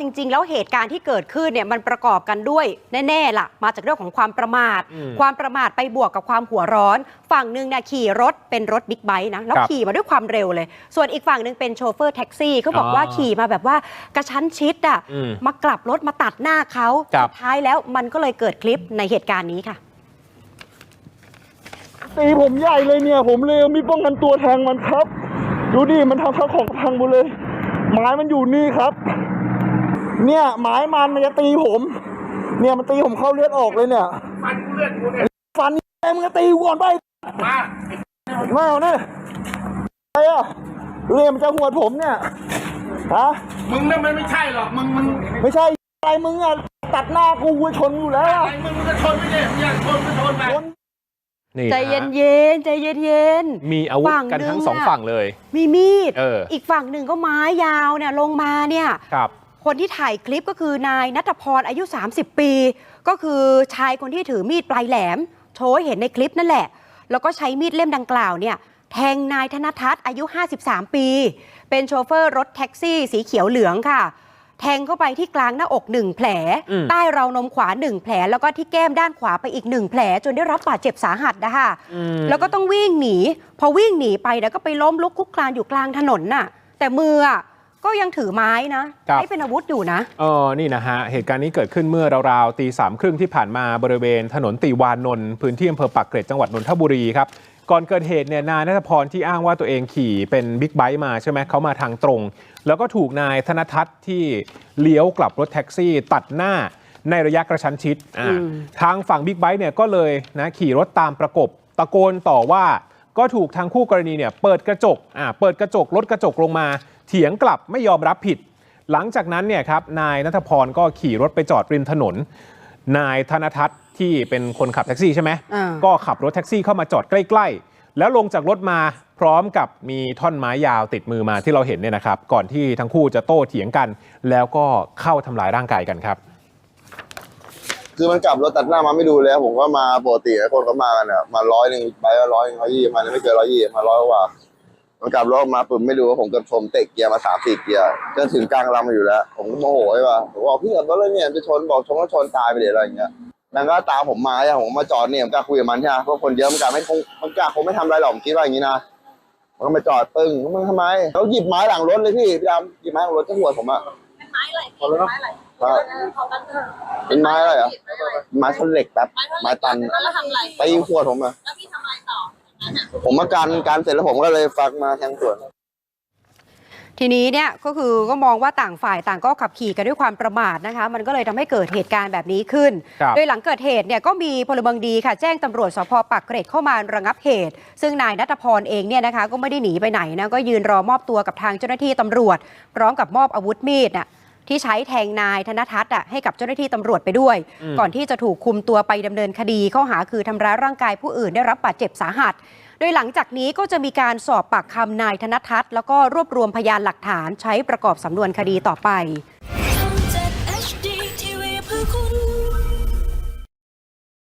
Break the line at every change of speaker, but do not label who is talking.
จริง ๆ แล้วเหตุการณ์ที่เกิดขึ้นเนี่ยมันประกอบกันด้วยแน่ๆล่ะ มาจากเรื่องของความประมาท
อืม
ความประมาทไปบวกกับความหัวร้อน ฝั่งหนึ่งเนี่ยขี่รถเป็นรถบิ๊กไบค์นะแล้ว
ครับ
ขี่มาด้วยความเร็วเลย ส่วนอีกฝั่งหนึ่งเป็นโชเฟอร์แท็กซี่เขาบอกว่า
อ๋อ
ขี่มาแบบว่ากระชั้นชิดอะ
อืม
มากลับรถมาตัดหน้าเขา
ครับ
สุดท้ายแล้วมันก็เลยเกิดคลิปในเหตุการณ์นี้ค่ะ
ตีผมใหญ่เลยเนี่ยผมเลยเอามีดป้องกันตัวแทงมันครับ ดูดิมันทำข้าวของพังหมดเลยไม้มันอยู่นี่ครับ เนี่ยไม้มันมันจะตีผม เนี่ยมันตีผมเข้าเลือดออกเลยเนี่ย
ฟันเลือดกูเนี่ย
ฟันไอ้มึงจะตีกูก่อนไป
มา
ไม่เอาเนี่ยไอ้อะเรียมันจะหวดผมเนี่ยฮะ
มึงนั่นมันไม่ใช่หรอกมึงมึง
ไม่ใช่อะไรมึงอะตัดหน้ากูกูชนอยู่แล้ว
อะ
อะ
ไรมึงมึงก็ชนไม่ได้มึงอยากชนก็ชนไป
ชน
นี่
ใจ
นะฮะ
เย็นๆใจเย็นๆ
มีอาวุธ
ฝั่ง
กันทั้ง
หนึ่ง
สอง
อะ
ฝั่งเลย
มีมีด
เออ
อีกฝั่งหนึ่งก็ไม้ยาวเนี่ยลงมาเนี่ย
ครับ
คนที่ถ่ายคลิปก็คือนายนัทพรอายุ 30 ปี ก็คือชายคนที่ถือมีดปลายแหลม โชว์ให้เห็นในคลิปนั่นแหละ แล้วก็ใช้มีดเล่มดังกล่าวเนี่ยแทงนายธนทัศน์อายุ 53 ปี เป็นโชเฟอร์รถแท็กซี่สีเขียวเหลืองค่ะ แทงเข้าไปที่กลางหน้าอกหนึ่งแผล
อืม
ใต้ราวนมขวาหนึ่งแผล แล้วก็ที่แก้มด้านขวาไปอีกหนึ่งแผล จนได้รับบาดเจ็บสาหัสนะคะ
อืม
แล้วก็ต้องวิ่งหนี พอวิ่งหนีไปแล้วก็ไปล้มลุกคลุกคลานอยู่กลางถนนน่ะ แต่มืออะ ก็ยังถือไม้นะครับใช้เป็นอาวุธอยู่นะ
เออนี่นะฮะ เหตุการณ์นี้เกิดขึ้นเมื่อราวๆตีสามครึ่งที่ผ่านมาบริเวณถนนตีวานนท์พื้นที่อำเภอปากเกร็ดจังหวัดนนทบุรีครับ ก่อนเกิดเหตุเนี่ยนายนัทพรที่อ้างว่าตัวเองขี่เป็นบิ๊กไบค์มาใช่ไหมเขามาทางตรง แล้วก็ถูกนายธนทัศน์ที่เลี้ยวกลับรถแท็กซี่ ตัดหน้าในระยะกระชั้นชิดอ่า
อืม
ทางฝั่งบิ๊กไบค์เนี่ยก็เลยนะขี่รถตามประกบตะโกนต่อว่าก็ถูกทางคู่กรณีเนี่ยเปิดกระจกอ่าเปิดกระจกลดกระจกลงมา เถียงกลับไม่ยอมรับผิด หลังจากนั้นเนี่ยครับนายนัทพรก็ขี่รถไปจอดริมถนน นายธนทัศน์ที่เป็นคนขับแท็กซี่ใช่ไหม
อ่า
ก็ขับรถแท็กซี่เข้ามาจอดใกล้ ๆ แล้วลงจากรถมาพร้อมกับมีท่อนไม้ยาวติดมือมาที่เราเห็นเนี่ยนะครับ ก่อนที่ทั้งคู่จะโต้เถียงกัน แล้วก็เข้าทำร้ายร่างกายกันครับ
คือมันกลับรถตัดหน้ามาไม่ดูเลยครับผมก็มาปกติไอ้คนก็มากันอะมาร้อยหนึ่งไปก็ร้อยร้อยยี่มาไม่เกินร้อยยี่มาร้อยกว่า มันกลับรถมาปุ๊บไม่ดูว่าผมกับชมเตะเกียร์มาสามสี่เกียร์จนถึงกลางลำอยู่แล้ว ผมก็โมโหใช่ป่ะผมบอกพี่ขับรถเลยเนี่ยจะชนบอกชนก็ชนตายไปเดี๋ยวอะไรอย่างเงี้ยนางก็ตามผมมาอะผมมาจอดเนี่ยผมกล้าคุยกับมันใช่ไหมเพราะคนเยอะมันกล้าไม่คงมันกล้าคงไม่ทำอะไรหรอกผมคิดว่าอย่างนี้นะมันก็มาจอดปึ้งมึงทำไมเขาหยิบไม้หลังรถเลยพี่พี่ดำหยิบไม้หลังรถจะหัวผมอะ
เป็นไม้อะไรพี่ไม้อะไร
ครับ
เออเขาตั้งเออ
เป็นไม้อะไรเหรอ
ไม้อะไร
ไม้ท่อนเหล็กแบบไม้ตัน
แล้วเราทำอะไร
ตีหัวผมอะ ผมมาการการเสร็จแล้วผมก็เลยฟักมาแทงสวน
ทีนี้เนี่ยก็คือก็มองว่าต่างฝ่ายต่างก็ขับขี่กันด้วยความประมาทนะคะ มันก็เลยทำให้เกิดเหตุการณ์แบบนี้ขึ้น
ครับ
โดยหลังเกิดเหตุเนี่ยก็มีพลเมืองดีค่ะ แจ้งตำรวจสพปักเกร็ดเข้ามาระงับเหตุ ซึ่งนายนัทพรเองเนี่ยนะคะก็ไม่ได้หนีไปไหนนะก็ยืนรอมอบตัวกับทางเจ้าหน้าที่ตำรวจ พร้อมกับมอบอาวุธมีดน่ะ ที่ใช้แทงนายธนทัศน์อะให้กับเจ้าหน้าที่ตำรวจไปด้วย
อืม
ก่อนที่จะถูกคุมตัวไปดำเนินคดีข้อหาคือทำร้ายร่างกายผู้อื่นได้รับบาดเจ็บสาหัส โดยหลังจากนี้ก็จะมีการสอบปากคำนายธนทัศน์แล้วก็รวบรวมพยานหลักฐานใช้ประกอบสำนวนคดีต่อไป